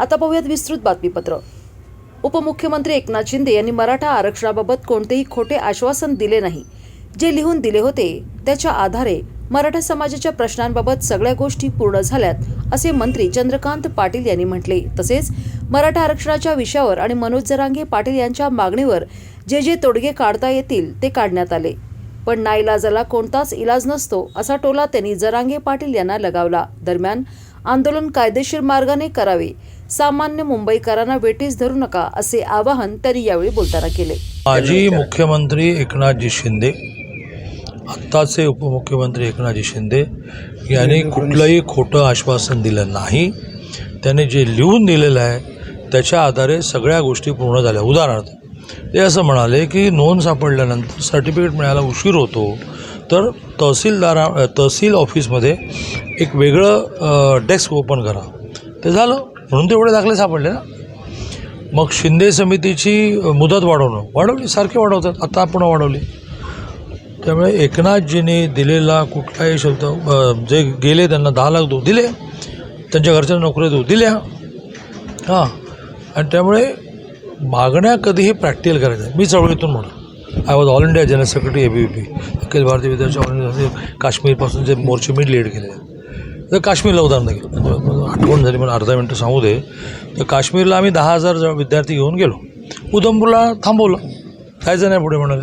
आता पाहूयात विस्तृत बातमीपत्र. उपमुख्यमंत्री एकनाथ शिंदे यांनी मराठा आरक्षणाबाबत कोणतेही खोटे आश्वासन दिले नाही. जे लिहून दिले होते त्याच्या आधारे मराठा समाजाच्या प्रश्नांबाबत सगळ्या गोष्टी पूर्ण झाल्यात असे मंत्री चंद्रकांत पाटील यांनी म्हटले. तसेच मराठा आरक्षणाच्या विषयावर आणि मनोज जरांगे पाटील यांच्या मागणीवर जे जे तोडगे काढता येतील ते काढण्यात आले. पण नाईलाजाला कोणताच इलाज नसतो असा टोला त्यांनी जरांगे पाटील यांना लगावला. दरम्यान आंदोलन कायदेशीर मार्गाने करावे सामान्य मुंबईकरांना वेठीस धरू नका असे आवाहन त्यांनी यावेळी बोलताना केले. माजी मुख्यमंत्री एकनाथजी शिंदे आत्ताचे उपमुख्यमंत्री एकनाथजी शिंदे यांनी कुठलंही खोटं आश्वासन दिलं नाही. त्यांनी जे लिहून दिलेलं आहे त्याच्या आधारे सगळ्या गोष्टी पूर्ण झाल्या. उदाहरणार्थ ते असं म्हणाले की नोंद सापडल्यानंतर सर्टिफिकेट मिळायला उशीर होतो तर तहसीलदारा तहसील ऑफिसमध्ये एक वेगळं डेस्क ओपन करा. ते झालं. म्हणून तेवढे दाखले सापडले ना. मग शिंदे समितीची मुदत वाढवणं वाढवली सारखी वाढवतात. आता आपण वाढवली. त्यामुळे एकनाथजींनी दिलेला कुठलाही शब्द जे गेले त्यांना दहा लाख देऊ दिले. त्यांच्या घरच्या नोकऱ्या देऊ दिल्या. हां. आणि त्यामुळे मागण्या कधीही प्रॅक्टिकल करायच्या मी चळवळीतून म्हणून I was All India general secretary A B P Akhil Bharatiya Vidyarthi organisation काश्मीरपासून जे मोर्चे मी लीड केले तर काश्मीरला उदाहरण घेऊ आठवण झाली मला अर्धा मिनटं सांगू दे. तर काश्मीरला आम्ही दहा हजार जण विद्यार्थी घेऊन गेलो. उधमपूरला थांबवलं. जायचं नाही पुढे म्हणाले.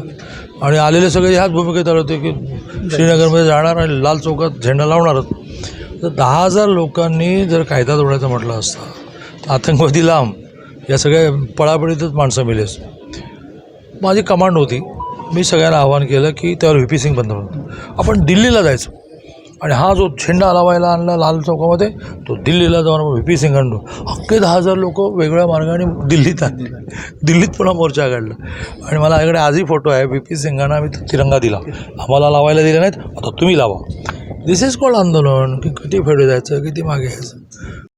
आणि आलेले सगळे ह्याच भूमिकेत आले होते की श्रीनगरमध्ये जाणार आणि लाल चौकात झेंडा लावणारच. तर दहा हजार लोकांनी जर कायदा तोडायचं म्हटलं असता तर आतंकवादी लांब या सगळ्या पळापळीतच माणसं मिळेल माझी कमांड होती. मी सगळ्यांना आवाहन केलं की त्यावर व्ही पी सिंग बंद म्हणतो आपण दिल्लीला जायचं. आणि हा जो झेंडा लावायला आणला लाल चौकामध्ये तो दिल्लीला जाऊन व्ही पी सिंग आणलो. अख्खे दहा हजार लोक वेगळ्या मार्गाने दिल्लीत आणले दिल्लीत पुन्हा मोर्चा काढला. आणि मला माझ्याकडे आजही फोटो आहे. व्ही पी सिंगांना आम्ही तिरंगा दिला. आम्हाला लावायला दिला नाहीत आता तुम्ही लावा. दिस इज कॉल्ड आंदोलन. की किती फेडू जायचं किती मागे यायचं